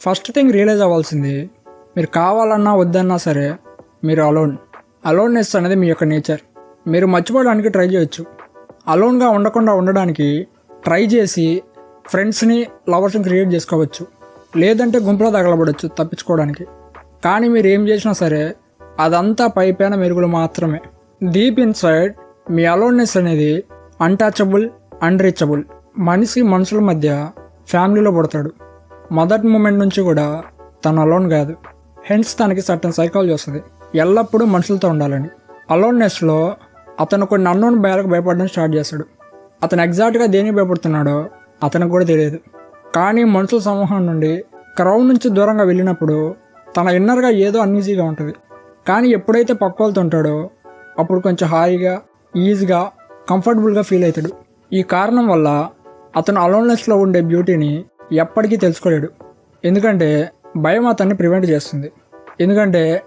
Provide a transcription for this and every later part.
First thing realise అవ్వాల్సింది మీరు కావాలన్నా వద్దన్నా సరే మీరు అలోన్. అలోన్నెస్ అనేది మీ యొక్క నేచర్. మీరు మర్చిపోవడానికి ట్రై చేయొచ్చు. అలోన్గా ఉండకుండా ఉండడానికి ట్రై చేసి ఫ్రెండ్స్ని లవర్స్ని క్రియేట్ చేసుకోవచ్చు. లేదంటే గుంపులో తగలబడవచ్చు తప్పించుకోవడానికి. కానీ మీరు ఏం చేసినా సరే అదంతా పైపైన మెరుగులు మాత్రమే. డీప్ ఇన్సైడ్ మీ అలోన్నెస్ అనేది అన్టాచబుల్ అన్రీచబుల్. మనిషి మనుషుల మధ్య ఫ్యామిలీలో పుడతాడు. మొదటి మూమెంట్ నుంచి కూడా తను అలోన్ కాదు. హెన్స్ తనకి సర్టన్ సైకాలజీ వస్తుంది. ఎల్లప్పుడూ మనుషులతో ఉండాలని. అలోన్నెస్లో అతను కొన్ని అన్నోన్ భయాలకు భయపడడం స్టార్ట్ చేస్తాడు. అతను ఎగ్జాక్ట్గా దేనికి భయపడుతున్నాడో అతనికి కూడా తెలియదు. కానీ మనుషుల సమూహం నుండి క్రౌడ్ నుంచి దూరంగా వెళ్ళినప్పుడు తన ఇన్నర్గా ఏదో అన్ఈజీగా ఉంటుంది. కానీ ఎప్పుడైతే పక్కవాళ్ళతో ఉంటాడో అప్పుడు కొంచెం హాయిగా ఈజీగా కంఫర్టబుల్గా ఫీల్ అవుతాడు. ఈ కారణం వల్ల అతను అలోన్నెస్లో ఉండే బ్యూటీని ఎప్పటికీ తెలుసుకోలేడు. ఎందుకంటే భయం అతన్ని ప్రివెంట్ చేస్తుంది. ఎందుకంటే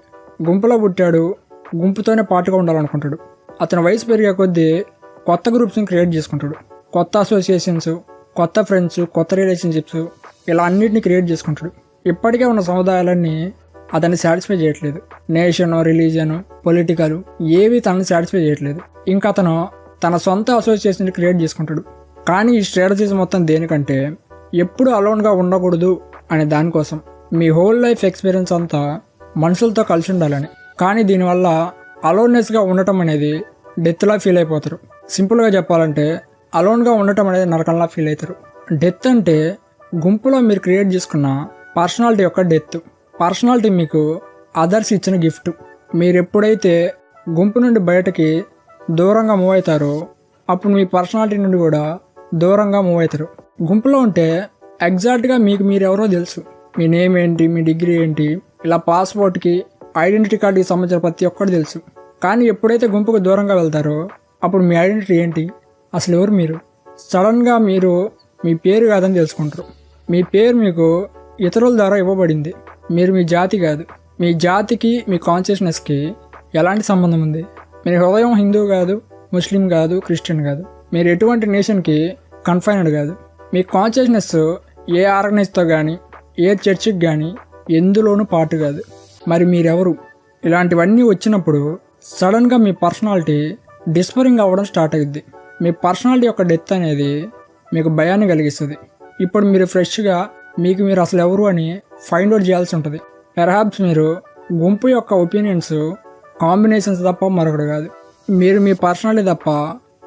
గుంపులో పుట్టాడు గుంపుతోనే పాటుగా ఉండాలనుకుంటాడు. అతని వయసు పెరిగే కొద్దీ కొత్త గ్రూప్స్ని క్రియేట్ చేసుకుంటాడు. కొత్త అసోసియేషన్స్ కొత్త ఫ్రెండ్స్ కొత్త రిలేషన్షిప్స్ ఇలా అన్నిటిని క్రియేట్ చేసుకుంటాడు. ఇప్పటికే ఉన్న సముదాయాలన్నీ అతన్ని సాటిస్ఫై చేయట్లేదు. నేషన్ రిలీజియన్ పొలిటికల్ ఏవి తనని సాటిస్ఫై చేయట్లేదు. ఇంకా అతను తన సొంత అసోసియేషన్ క్రియేట్ చేసుకుంటాడు. కానీ ఈ స్ట్రాటజీస్ మొత్తం దేనికంటే ఎప్పుడు అలోన్గా ఉండకూడదు అనే దానికోసం మీ హోల్ లైఫ్ ఎక్స్పీరియన్స్ అంతా మనుషులతో కలిసి ఉండాలని. కానీ దీనివల్ల అలోన్నెస్గా ఉండటం అనేది డెత్లా ఫీల్ అయిపోతారు. సింపుల్గా చెప్పాలంటే అలోన్గా ఉండటం అనేది నరకంలా ఫీల్ అవుతారు డెత్ అంటే గుంపులో మీరు క్రియేట్ చేసుకున్న పర్సనాలిటీ యొక్క డెత్. పర్సనాలిటీ మీకు అదర్స్ ఇచ్చిన గిఫ్ట్. మీరు ఎప్పుడైతే గుంపు నుండి బయటకి దూరంగా మూవ్ అవుతారో అప్పుడు మీ పర్సనాలిటీ నుండి కూడా దూరంగా మూవ్ అవుతారు. గుంపులో ఉంటే ఎగ్జాక్ట్గా మీకు మీరు ఎవరో తెలుసు. మీ నేమ్ ఏంటి మీ డిగ్రీ ఏంటి ఇలా పాస్పోర్ట్కి ఐడెంటిటీ కార్డుకి సంబంధించిన ప్రతి ఒక్కటి తెలుసు. కానీ ఎప్పుడైతే గుంపుకు దూరంగా వెళ్తారో అప్పుడు మీ ఐడెంటిటీ ఏంటి? అసలు ఎవరు మీరు? సడన్గా మీరు మీ పేరు కాదని తెలుసుకుంటారు. మీ పేరు మీకు ఇతరుల ద్వారా ఇవ్వబడింది. మీరు మీ జాతి కాదు. మీ జాతికి మీ కాన్షియస్నెస్కి ఎలాంటి సంబంధం ఉంది? మీ హృదయం హిందూ కాదు ముస్లిం కాదు క్రిస్టియన్ కాదు. మీరు ఎటువంటి నేషన్కి కన్ఫైన్డ్ కాదు. మీ కాన్షియస్నెస్ ఏ ఆర్గనైజ్తో కానీ ఏ చర్చికి కానీ ఎందులోనూ పాటు కాదు. మరి మీరెవరు? ఇలాంటివన్నీ వచ్చినప్పుడు సడన్గా మీ పర్సనాలిటీ డిస్పరింగ్ అవ్వడం స్టార్ట్ అవుద్ది మీ పర్సనాలిటీ యొక్క డెత్ అనేది మీకు భయాన్ని కలిగిస్తుంది. ఇప్పుడు మీరు ఫ్రెష్గా మీకు మీరు అసలు ఎవరు అని ఫైండ్ అవుట్ చేయాల్సి ఉంటుంది. పెర్హాప్స్ మీరు గుంపు యొక్క ఒపీనియన్స్ కాంబినేషన్స్ తప్ప మరొకటి కాదు. మీరు మీ పర్సనాలిటీ తప్ప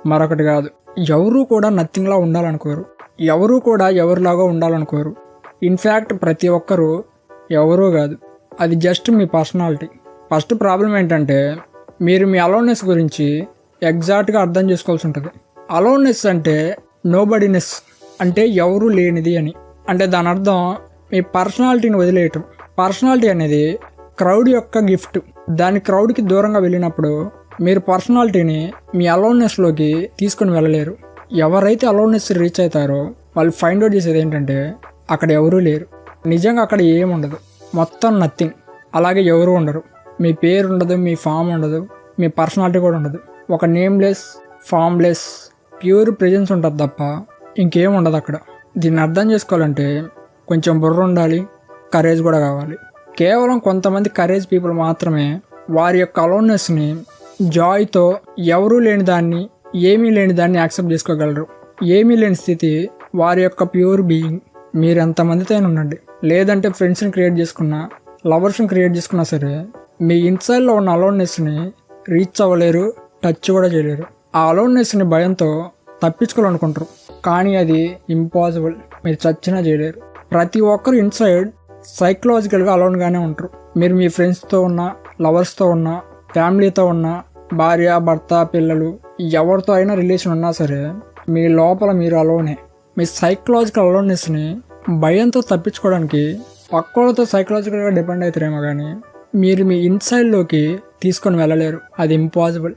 మరొకటి కాదు. ఎవరూ కూడా నథింగ్లా ఉండాలనుకోరు. ఎవరూ కూడా ఎవరిలాగా ఉండాలనుకోరు. ఇన్ఫ్యాక్ట్ ప్రతి ఒక్కరూ ఎవరూ కాదు. అది జస్ట్ మీ పర్సనాలిటీ ఫస్ట్ ప్రాబ్లం ఏంటంటే మీరు మీ అలోన్నెస్ గురించి ఎగ్జాక్ట్గా అర్థం చేసుకోవాల్సి ఉంటుంది. అలోన్నెస్ అంటే నోబడినెస్ అంటే ఎవరు లేనిది అని. అంటే దాని అర్థం మీ పర్సనాలిటీని వదిలేయటం. పర్సనాలిటీ అనేది క్రౌడ్ యొక్క గిఫ్ట్ దాని క్రౌడ్కి దూరంగా వెళ్ళినప్పుడు మీరు పర్సనాలిటీని మీ అలోన్నెస్లోకి తీసుకొని వెళ్ళలేరు. ఎవరైతే అలోనెస్ రీచ్ అవుతారో వాళ్ళు ఫైండ్ అవుట్ చేసేది ఏంటంటే అక్కడ ఎవరూ లేరు. నిజంగా అక్కడ ఏముండదు. మొత్తం నథింగ్ అలాగే ఎవరు ఉండరు. మీ పేరు ఉండదు మీ ఫామ్ ఉండదు మీ పర్సనాలిటీ కూడా ఉండదు. ఒక నేమ్లెస్ ఫామ్లెస్ ప్యూర్ ప్రెజెన్స్ ఉంటుంది తప్ప ఇంకేం ఉండదు అక్కడ. దీన్ని అర్థం చేసుకోవాలంటే కొంచెం బుర్ర ఉండాలి కరేజ్ కూడా కావాలి. కేవలం కొంతమంది కరేజ్ పీపుల్ మాత్రమే వారి యొక్క అలోన్నెస్ని జాయ్తో ఎవరూ లేని దాన్ని ఏమీ లేని దాన్ని యాక్సెప్ట్ చేసుకోగలరు. ఏమీ లేని స్థితి వారి యొక్క ప్యూర్ బీయింగ్. మీరు ఎంతమందితో అయినా ఉండండి. లేదంటే ఫ్రెండ్స్ని క్రియేట్ చేసుకున్నా లవర్స్ని క్రియేట్ చేసుకున్నా సరే మీ ఇన్సైడ్లో ఉన్న అలోన్నెస్ని రీచ్ అవ్వలేరు టచ్ కూడా చేయలేరు. ఆ అలోన్నెస్ని భయంతో తప్పించుకోవాలనుకుంటారు. కానీ అది ఇంపాసిబుల్. మీరు చచ్చినా చేయలేరు. ప్రతి ఒక్కరు ఇన్సైడ్ సైకలాజికల్గా అలోన్గానే ఉంటారు. మీరు మీ ఫ్రెండ్స్తో ఉన్న లవర్స్తో ఉన్న ఫ్యామిలీతో ఉన్న భార్య భర్త పిల్లలు ఎవరితో అయినా రిలేషన్ ఉన్నా సరే మీ లోపల మీరు అలోనే మీ సైకలాజికల్ అలోనెస్ని భయంతో తప్పించుకోవడానికి పక్కలతో సైకలాజికల్గా డిపెండ్ అవుతారేమో కానీ మీరు మీ ఇన్సైడ్లోకి తీసుకొని వెళ్ళలేరు. అది ఇంపాసిబుల్